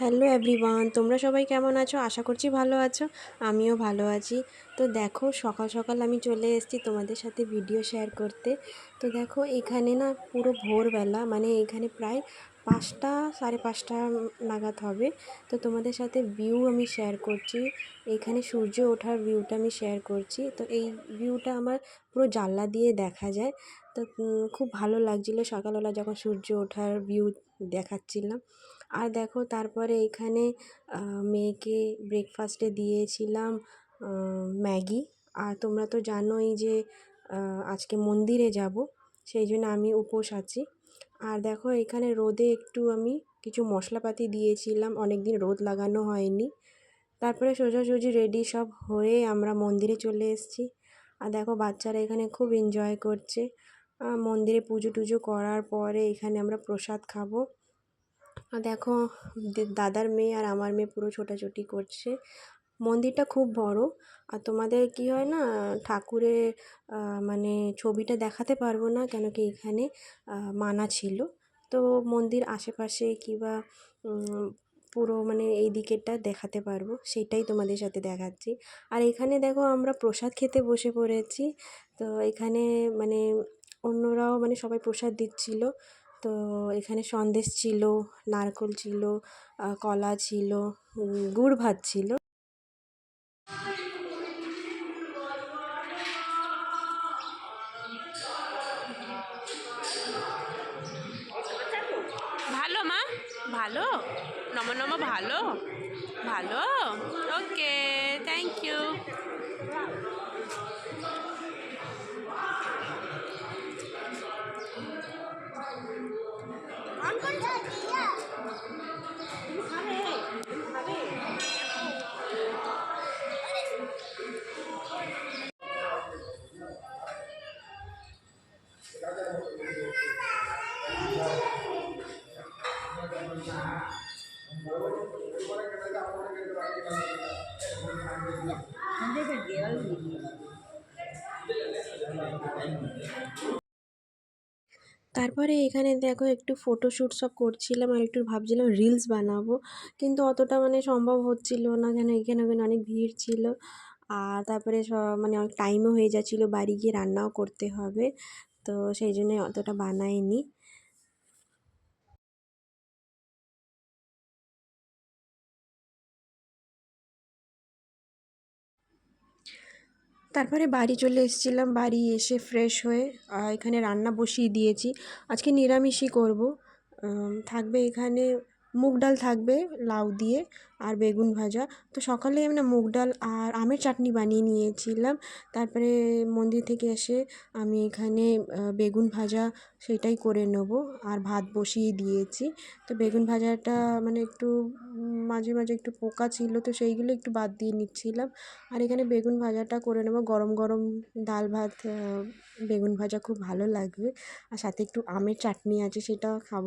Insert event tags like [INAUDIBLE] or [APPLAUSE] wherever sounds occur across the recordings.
Hello everyone, তোমরা সবাই কেমন আছো? আশা করছি ভালো আছো, আমিও ভালো আছি। তো দেখো, সকাল সকাল আমি চলে এসেছি তোমাদের সাথে ভিডিও শেয়ার করতে। তো দেখো, এখানে না পুরো ভোরবেলা মানে এখানে প্রায় পাঁচটা, সাড়ে পাঁচটা নাগাদ হবে। তো তোমাদের সাথে ভিউ আমি শেয়ার করছি। এখানে সূর্য ওঠার ভিউটা আমি শেয়ার করছি। তো এই ভিউটা আমার পুরো জানলা দিয়ে দেখা যায়। তো খুব ভালো লাগছিল সকালবেলা যখন সূর্য ওঠার ভিউ দেখাচ্ছিলাম। আর দেখো তারপরে এখানে মেয়েকে ব্রেকফাস্টে দিয়েছিলাম ম্যাগি। আর তোমরা তো জানোই যে আজকে মন্দিরে যাব, সেই জন্য আমি উপোস আছি। আর দেখো এখানে রোদে একটু আমি কিছু মশলাপাতি দিয়েছিলাম অনেক দিন রোদ লাগানো হয়নি। তারপরে সোজাসুজি রেডি সব হয়ে আমরা মন্দিরে চলে এসেছি। আর দেখো বাচ্চারা এখানে খুব এনজয় করছে। মন্দিরে পুজো টুজো করার পরে এখানে আমরা প্রসাদ খাব। দেখো দাদার মেয়ে আর আমার মেয়ে পুরো ছোটাছুটি করছে। মন্দিরটা খুব বড় আর তোমাদের কি হয় না ঠাকুরের মানে ছবিটা দেখাতে পারব না কেন কি এখানে মানা ছিল। তো মন্দির আশেপাশে কিবা পুরো মানে এই দিকেরটা দেখাতে পারব সেটাই তোমাদের সাথে দেখাচ্ছি। আর এখানে দেখো আমরা প্রসাদ খেতে বসে পড়েছি। তো এখানে মানে অন্যরাও মানে সবাই প্রসাদ দিচ্ছিল। তো এখানে সন্দেশ ছিল, নারকোল ছিল কলা ছিল গুড় ভাত ছিল। ভালো মা? ভালো? নম নম ভালো? ভালো? Okay thank you Uncle Daddy, yeah. তারপরে এখানে দেখো একটু ফটোশ্যুট সব করছিলাম আর একটু ভাবছিলাম রিলস বানাবো। কিন্তু অতটা মানে সম্ভব হচ্ছিল না কেন? এখানে ওখানে অনেক ভিড় ছিল। আর তারপরে মানে অনেক টাইমও হয়ে যাচ্ছিল বাড়ি গিয়ে রান্নাও করতে হবে। তো সেই জন্যে অতটা বানাইনি। তারপরে বাড়ি চলে এসেছিলাম, বাড়ি এসে ফ্রেশ হয়ে এখানে রান্না বসিয়ে দিয়েছি। আজকে নিরামিষই করব। থাকবে এখানে মুগ ডাল থাকবে লাউ দিয়ে আর বেগুন ভাজা। তো সকালে আমি না মুগ ডাল আর আমের চাটনি বানিয়ে নিয়েছিলাম। তারপরে মন্দির থেকে এসে আমি এখানে বেগুন ভাজা সেটাই করে নেব আর ভাত বসিয়ে দিয়েছি। তো বেগুন ভাজাটা মানে একটু মাঝে মাঝে একটু পোকা ছিল তো সেইগুলো একটু বাদ দিয়ে নিচ্ছিলাম। আর এখানে বেগুন ভাজাটা করে নেব। গরম গরম ডাল ভাত বেগুন ভাজা খুব ভালো লাগবে। আর সাথে একটু আমের চাটনি আছে সেটা খাব।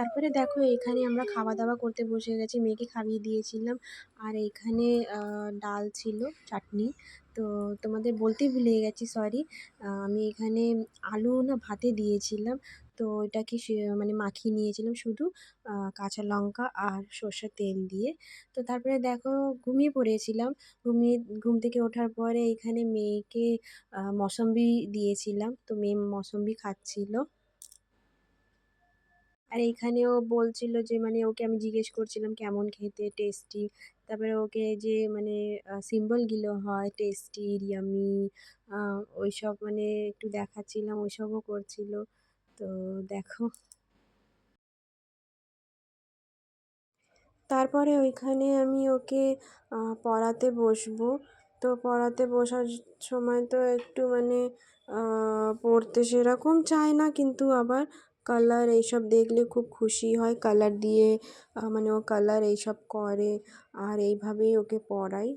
তারপরে দেখো এখানে আমরা খাওয়া দাওয়া করতে বসে গেছি। মেয়েকে খাইয়ে দিয়েছিলাম। আর এখানে ডাল ছিল, চাটনি। তো তোমাদের বলতেই ভুলে গেছি সরি আমি এখানে আলু না ভাতে দিয়েছিলাম। তো সে মানে মাখিয়ে নিয়েছিলাম শুধু কাঁচা লঙ্কা আর সর্ষের তেল দিয়ে। তো তারপরে দেখো ঘুমিয়ে পড়েছিলাম। ঘুমিয়ে, ঘুম থেকে ওঠার পরে এখানে মেয়েকে মৌসম্বি দিয়েছিলাম। তো মেয়ে মৌসম্বি খাচ্ছিল। আর এইখানেও বলছিল যে মানে ওকে আমি জিজ্ঞেস করছিলাম কেমন খেতে টেস্টি তারপরে ওকে যে মানে সিম্বলগুলো হয় টেস্টি ইয়ামি ওইসব মানে একটু দেখাচ্ছিলাম, ওইসবও করছিল। তো দেখো। তারপরে ওইখানে আমি ওকে পড়াতে বসবো। তো পড়াতে বসার সময় তো একটু মানে পড়তে সেরকম চায় না, কিন্তু আবার কালার এইসব দেখলে খুব খুশি হয়। কালার দিয়ে মানে ও কালার এইসব করে আর এইভাবেই ওকে পড়াই।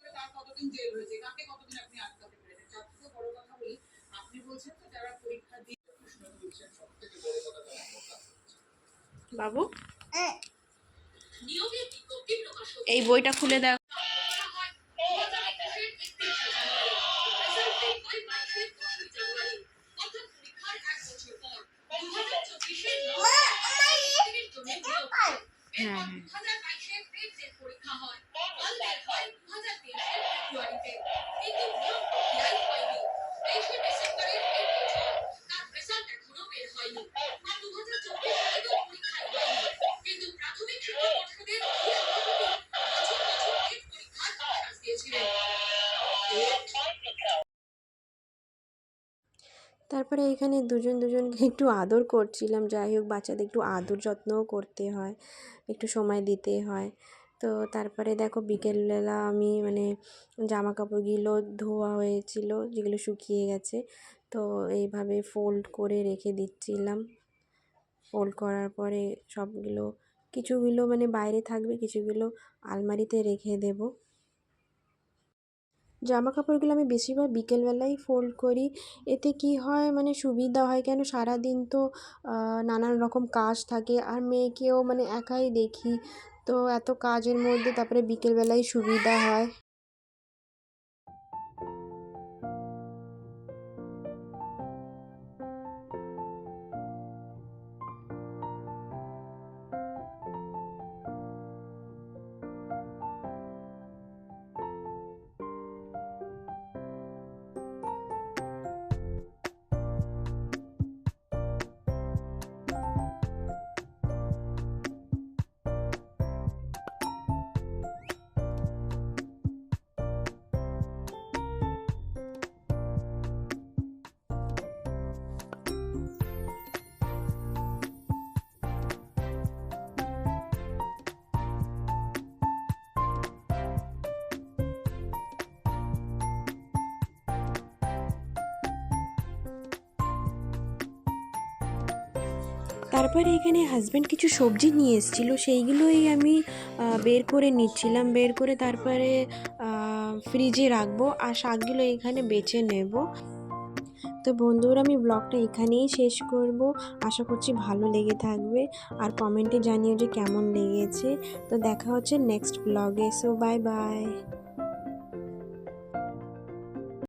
তার কতদিন জেল হয়েছে কাকে কতদিন আপনি আটকাতে পেরেছেন সব থেকে বড় কথা বলি আপনি বলছেন তো যারা পরীক্ষা দিয়ে প্রশ্ন তুলছেন সব থেকে বড় কথা তারা কথা বাবু এই বইটা খুলে দেখ। হ্যাঁ তারপরে এখানে দুজন দুজনকে [LAUGHS] একটু আদর করছিলাম। যাই হোক, বাচ্চাদের একটু আদর যত্নও করতে হয়, একটু সময় দিতে হয়। তো তারপরে দেখো, বিকেলবেলা আমি মানে জামা কাপড়গুলো ধোয়া হয়েছিল, যেগুলো শুকিয়ে গেছে। তো এইভাবে ফোল্ড করে রেখে দিচ্ছিলাম। ফোল্ড করার পরে সবগুলো, কিছুগুলো মানে বাইরে থাকবে, কিছুগুলো আলমারিতে রেখে দেবো। জামা কাপড়গুলো আমি বেশিরভাগ বিকেলবেলাই ফোল্ড করি। এতে কি হয় মানে সুবিধা হয় কেন? সারাদিন তো নানান রকম কাজ থাকে আর মেয়েকেও মানে একাই দেখি। তো এত কাজের মধ্যে তারপরে বিকেলবেলায় সুবিধা হয়। তারপরে এখানে হাজব্যান্ড কিছু সবজি নিয়ে এসেছিল, সেইগুলোই আমি বের করে নিচ্ছিলাম, বের করে তারপরে ফ্রিজে রাখব আর শাকগুলো এখানে বেছে নেব। তো বন্ধুরা, আমি ব্লগটা এখানেই শেষ করব। আশা করছি ভালো লেগে থাকবে আর কমেন্টে জানিও যে কেমন লেগেছে। তো দেখা হচ্ছে নেক্সট ব্লগে সো বাই বাই